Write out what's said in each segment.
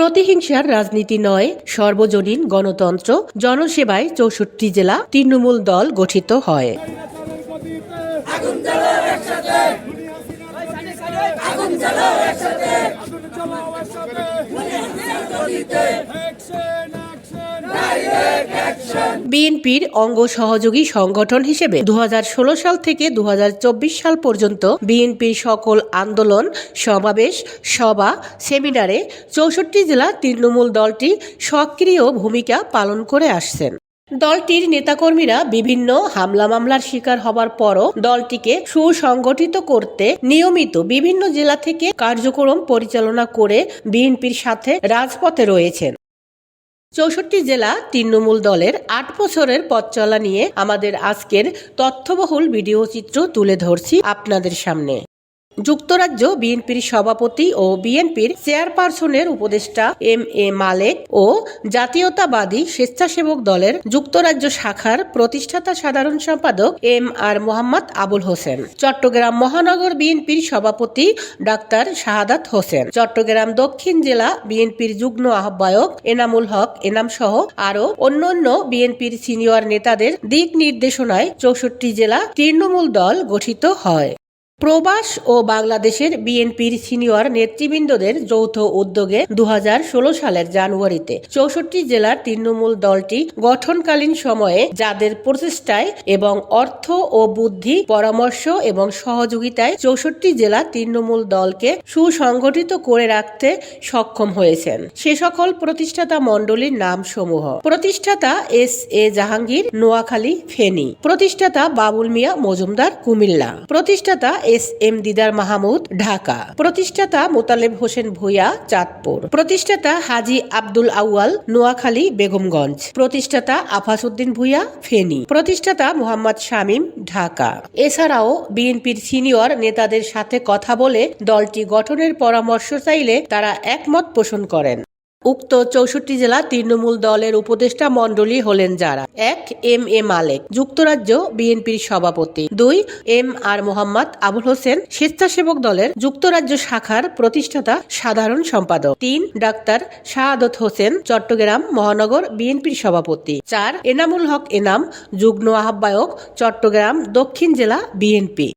প্রতিহিংসার রাজনীতি নয় সর্বজনীন গণতন্ত্র জনসেবায় চৌষট্টি জেলা তৃণমূল দল গঠিত হয়। একসাথে। বিএনপির অঙ্গ সহযোগী সংগঠন হিসেবে দু হাজার ষোলো সাল থেকে দু হাজার চব্বিশ সাল পর্যন্ত বিএনপির সকল আন্দোলন, সমাবেশ, সভা, সেমিনারে চৌষট্টি জেলা তৃণমূল দলটি সক্রিয় ভূমিকা পালন করে আসছেন। দলটির নেতাকর্মীরা বিভিন্ন হামলা মামলার শিকার হবার পরও দলটিকে সুসংগঠিত করতে নিয়মিত বিভিন্ন জেলা থেকে কার্যক্রম পরিচালনা করে বিএনপির সাথে রাজপথে রয়েছেন। চৌষট্টি জেলা তৃণমূল দলের আট বছরের পথ চলা নিয়ে আমাদের আজকের তথ্যবহুল ভিডিও চিত্র তুলে ধরছি আপনাদের সামনে। যুক্তরাজ্য, বিএনপির সভাপতি ও বিএনপির চেয়ারপারসনের উপদেষ্টা এম এ মালেক ও জাতীয়তাবাদী স্বেচ্ছাসেবক দলের যুক্তরাজ্য শাখার প্রতিষ্ঠাতা সাধারণ সম্পাদক এম আর মোহাম্মদ আবুল হোসেন। চট্টগ্রাম মহানগর বিএনপির সভাপতি ডাক্তার শাহাদাত হোসেন। চট্টগ্রাম দক্ষিণ জেলা বিএনপির যুগ্ম আহ্বায়ক এনামুল হক এনাম সহ আরও অন্যান্য বিএনপির সিনিয়র নেতাদের দিক নির্দেশনায় চৌষট্টি জেলা তৃণমূল দল গঠিত হয়। প্রবাস ও বাংলাদেশের বিএনপির সিনিয়র নেতৃবৃন্দদের যৌথ উদ্যোগে দু হাজার ষোলো সালের জানুয়ারিতে চৌষট্টি জেলার তৃণমূল দলটি গঠনকালীন সময়ে যাদের প্রচেষ্টায় এবং অর্থ ও বুদ্ধি, পরামর্শ এবং সহযোগিতায় চৌষট্টি জেলা তৃণমূল দলকে সুসংগঠিত করে রাখতে সক্ষম হয়েছেন। সে সকল প্রতিষ্ঠাতা মণ্ডলীর নাম সমূহ প্রতিষ্ঠাতা এস এ জাহাঙ্গীর, নোয়াখালী, ফেনী। প্রতিষ্ঠাতা বাবুল মিয়া মজুমদার, কুমিল্লা। প্রতিষ্ঠাতা এস এম দিদার মাহমুদ, ঢাকা। প্রতিষ্ঠাতা মোতালেব হোসেন ভূঁইয়া, চাঁদপুর। প্রতিষ্ঠাতা হাজি আব্দুল আউয়াল, নোয়াখালী, বেগমগঞ্জ। প্রতিষ্ঠাতা আফাসউদ্দিন ভূঁইয়া, ফেনী। প্রতিষ্ঠাতা মোহাম্মদ শামীম, ঢাকা। এছাড়াও বিএনপির সিনিয়র নেতাদের সাথে কথা বলে দলটি গঠনের পরামর্শ চাইলে তারা একমত পোষণ করেন। উক্ত চৌষট্টি জেলা তৃণমূল দলের উপদেষ্টা মণ্ডলী হলেন যারা। এক, এম এ মালেক, যুক্তরাজ্য বিএনপির সভাপতি। দুই, এম আর মোহাম্মদ আবুল হোসেন, স্বেচ্ছাসেবক দলের যুক্তরাজ্য শাখার প্রতিষ্ঠাতা, সাধারণ সম্পাদক। তিন, ডাক্তার শাহাদত হোসেন, চট্টগ্রাম মহানগর বিএনপির সভাপতি। চার, এনামুল হক এনাম, যুগ্ম আহ্বায়ক, চট্টগ্রাম দক্ষিণ জেলা বিএনপি।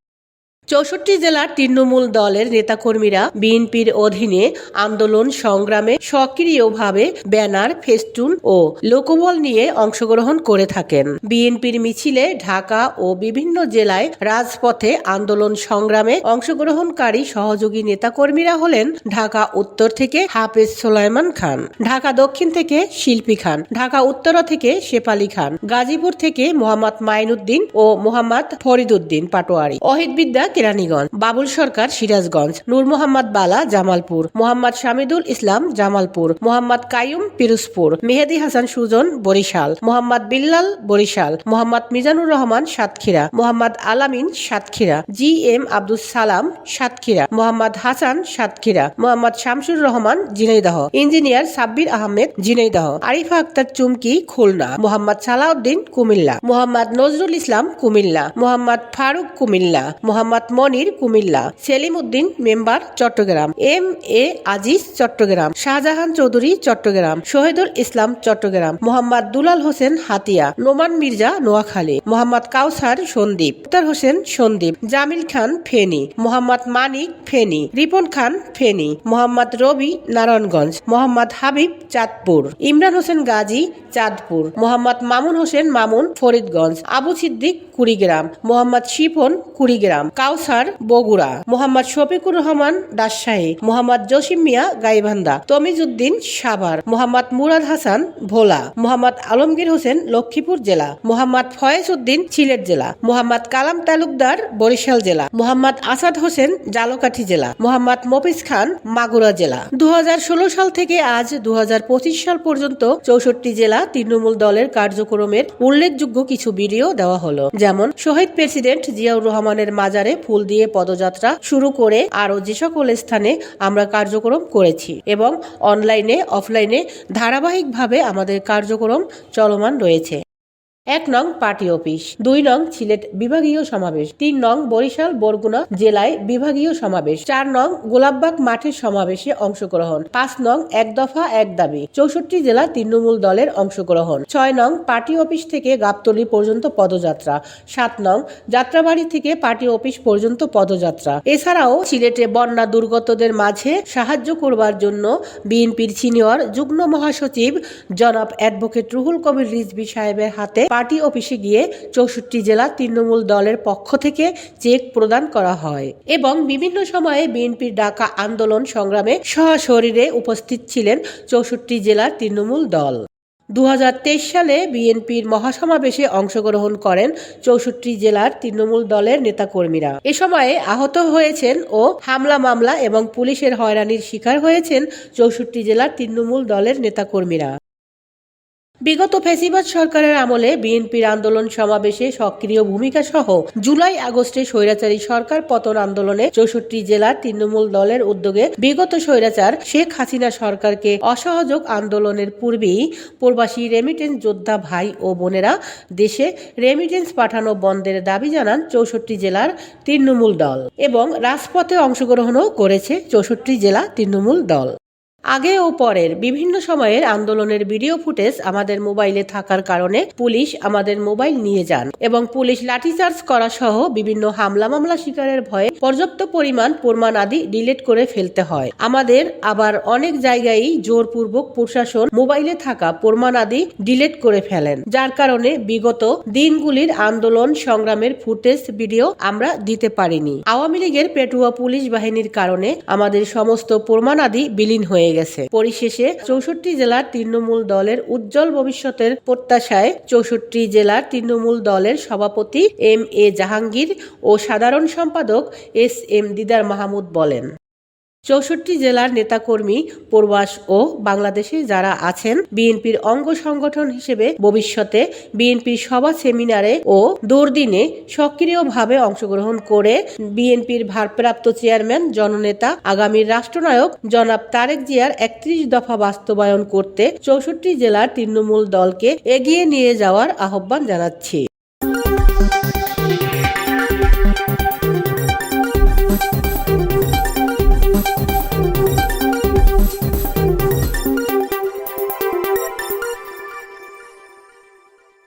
চৌষট্টি জেলার তৃণমূল দলের নেতাকর্মীরা বিএনপির অধীনে আন্দোলন সংগ্রামে সক্রিয়ভাবে ব্যানার, ফেস্টুন ও লোকবল নিয়ে অংশগ্রহণ করে থাকেন। বিএনপির মিছিলে ঢাকা ও বিভিন্ন জেলায় রাজপথে আন্দোলন সংগ্রামে অংশগ্রহণকারী সহযোগী নেতাকর্মীরা হলেন ঢাকা উত্তর থেকে হাফেজ সোলাইমান খান, ঢাকা দক্ষিণ থেকে শিল্পী খান, ঢাকা উত্তরা থেকে শেফালি খান, গাজীপুর থেকে মোহাম্মদ মাইনুদ্দিন ও মোহাম্মদ ফরিদুদ্দিন পাটোয়ারি। অহিত বিদ্যা কেরানীগঞ্জ, বাবুল সরকার সিরাজগঞ্জ, নূর মোহাম্মদ বালা জামালপুর, মোহাম্মদ শামিদুল ইসলাম জামালপুর, মোহাম্মদ কায়ুম পিরোজপুর, মেহেদি হাসান সুজন বরিশাল, মোহাম্মদ বিল্লাল বরিশাল, মোহাম্মদ মিজানুর রহমান সাতক্ষীরা, মোহাম্মদ আলামিন Satkhira, G M Abdul Salam Satkhira, Mohammad Hasan Satkhira, Mohammad Shamsur Rahman Jhenaidah engineer Sabbir Ahmed Jhenaidah Arifa Akter Chumki Khulna, Mohammad Salauddin Comilla, Mohammad Nazrul Islam Comilla, Mohammad Faruk Comilla, Mohammad Monir Comilla Selim Uddin member Chittagong, M A Aziz Chittagong, Shahjahan Chowdhury Chittagong, Shahidul Islam Chittagong, Mohammad Dulal Hossain Hatiya, Noman Mirza Noakhali, Mohammad Kawsar Sandwip উত্তর হোসেন সন্দীপ, জামিল খান ফেনী, মোহাম্মদ মানিক ফেনী, রিপন খান ফেনী, মোহাম্মদ রবি নারায়ণগঞ্জ, মোহাম্মদ হাবিব চাঁদপুর, ইমরান হোসেন গাজী চাঁদপুর, মোহাম্মদ মামুন হোসেন মামুন ফরিদগঞ্জ, আবু সিদ্দিক কুড়িগ্রাম, মোহাম্মদ শিফন কুড়িগ্রাম কাউসার বগুড়া, মোহাম্মদ শফিকুর রহমান রাজশাহী, মোহাম্মদ জসিম মিয়া গাইবান্ধা, তমিজুদ্দিন সাভার, মোহাম্মদ মুরাদ হাসান ভোলা, মোহাম্মদ আলমগীর হোসেন লক্ষ্মীপুর জেলা, মোহাম্মদ ফয়েজ উদ্দিন সিলেট জেলা, মোহাম্মদ কালাম তালুকদার বরিশাল জেলা, মোহাম্মদ আসাদ হোসেন জালকাঠি জেলা, মোহাম্মদ মফিজ খান মাগুরা জেলা। দু হাজার ষোলো সাল থেকে আজ দু হাজার পঁচিশ সাল পর্যন্ত চৌষট্টি জেলা তৃণমূল দলের কার্যক্রমের উল্লেখযোগ্য কিছু ভিডিও দেওয়া হলো। যেমন শহীদ প্রেসিডেন্ট জিয়াউর রহমানের মাজারে ফুল দিয়ে পদযাত্রা শুরু করে আরও যে সকল স্থানে আমরা কার্যক্রম করেছি এবং অনলাইনে অফলাইনে ধারাবাহিকভাবে আমাদের কার্যক্রম চলমান রয়েছে। এক নং পার্টি অফিস, দুই নং সিলেট বিভাগীয় সমাবেশ, তিন নং বরিশাল বরগুনা জেলায় বিভাগীয় সমাবেশ, চার নং গোলাপবাগ মাঠের সমাবেশে অংশগ্রহণ, পাঁচ নং এক দফা এক দাবি, চৌষট্টি জেলা তৃণমূল দলের অংশগ্রহণ, ছয় নং পার্টি অফিস থেকে গাবতলী পর্যন্ত পদযাত্রা, সাত নং যাত্রাবাড়ি থেকে পার্টি অফিস পর্যন্ত পদযাত্রা। এছাড়াও সিলেটে বন্যা দুর্গতদের মাঝে সাহায্য করবার জন্য বিএনপির সিনিয়র যুগ্ম মহাসচিব জনাব অ্যাডভোকেট রুহুল কবির রিজভী সাহেবের হাতে পার্টি অফিসে গিয়ে চৌষট্টি জেলা তৃণমূল দলের পক্ষ থেকে চেক প্রদান করা হয় এবং বিভিন্ন সময়ে বিএনপির ডাকা আন্দোলন সংগ্রামে সশরীরে উপস্থিত ছিলেন চৌষট্টি জেলার তৃণমূল দল। দু হাজার তেইশ সালে বিএনপির মহাসমাবেশে অংশগ্রহণ করেন চৌষট্টি জেলার তৃণমূল দলের নেতাকর্মীরা। এ সময়ে আহত হয়েছেন ও হামলা মামলা এবং পুলিশের হয়রানির শিকার হয়েছেন চৌষট্টি জেলার তৃণমূল দলের নেতাকর্মীরা। বিগত ফেসিবাদ সরকারের আমলে বিএনপির আন্দোলন সমাবেশে সক্রিয় ভূমিকা সহ জুলাই আগস্টে স্বৈরাচারী সরকার পতন আন্দোলনে চৌষট্টি জেলার তৃণমূল দলের উদ্যোগে বিগত স্বৈরাচার শেখ হাসিনা সরকারকে অসহযোগ আন্দোলনের পূর্বেই প্রবাসী রেমিটেন্স যোদ্ধা ভাই ও বোনেরা দেশে রেমিটেন্স পাঠানো বন্ধের দাবি জানান চৌষট্টি জেলার তৃণমূল দল এবং রাজপথে অংশগ্রহণও করেছে চৌষট্টি জেলা তৃণমূল দল। আগে ও পরের বিভিন্ন সময়ের আন্দোলনের ভিডিও ফুটেজ আমাদের মোবাইলে থাকার কারণে পুলিশ আমাদের মোবাইল নিয়ে যান এবং পুলিশ লাঠিচার্জ করা সহ বিভিন্ন হামলা মামলা শিকারের ভয়ে পর্যাপ্ত পরিমাণ প্রমাণ আদি ডিলিট করে ফেলতে হয়। আমাদের আবার অনেক জায়গায় জোরপূর্বক প্রশাসন মোবাইলে থাকা প্রমাণ আদি ডিলিট করে ফেলেন, যার কারণে বিগত দিনগুলির আন্দোলন সংগ্রামের ফুটেজ ভিডিও আমরা দিতে পারিনি। আওয়ামী লীগের পেটুয়া পুলিশ বাহিনীর কারণে আমাদের সমস্ত প্রমাণ আদি বিলীন হয়ে গেছে। পরিশেষে চৌষট্টি জেলার তৃণমূল দলের উজ্জ্বল ভবিষ্যতের প্রত্যাশায় চৌষট্টি জেলার তৃণমূল দলের সভাপতি এম এ জাহাঙ্গীর ও সাধারণ সম্পাদক এস এম দিদার মাহমুদ বলেন। চৌষট্টি জেলার নেতাকর্মী প্রবাস ও বাংলাদেশে যারা আছেন, বিএনপির অঙ্গ সংগঠন হিসেবে ভবিষ্যতে বিএনপির সভা সেমিনারে ও দুর্দিনে সক্রিয়ভাবে অংশগ্রহণ করে বিএনপির ভারপ্রাপ্ত চেয়ারম্যান, জননেতা আগামীর রাষ্ট্রনায়ক জনাব তারেক জিয়ার একত্রিশ দফা বাস্তবায়ন করতে চৌষট্টি জেলার তৃণমূল দলকে এগিয়ে নিয়ে যাওয়ার আহ্বান জানাচ্ছি।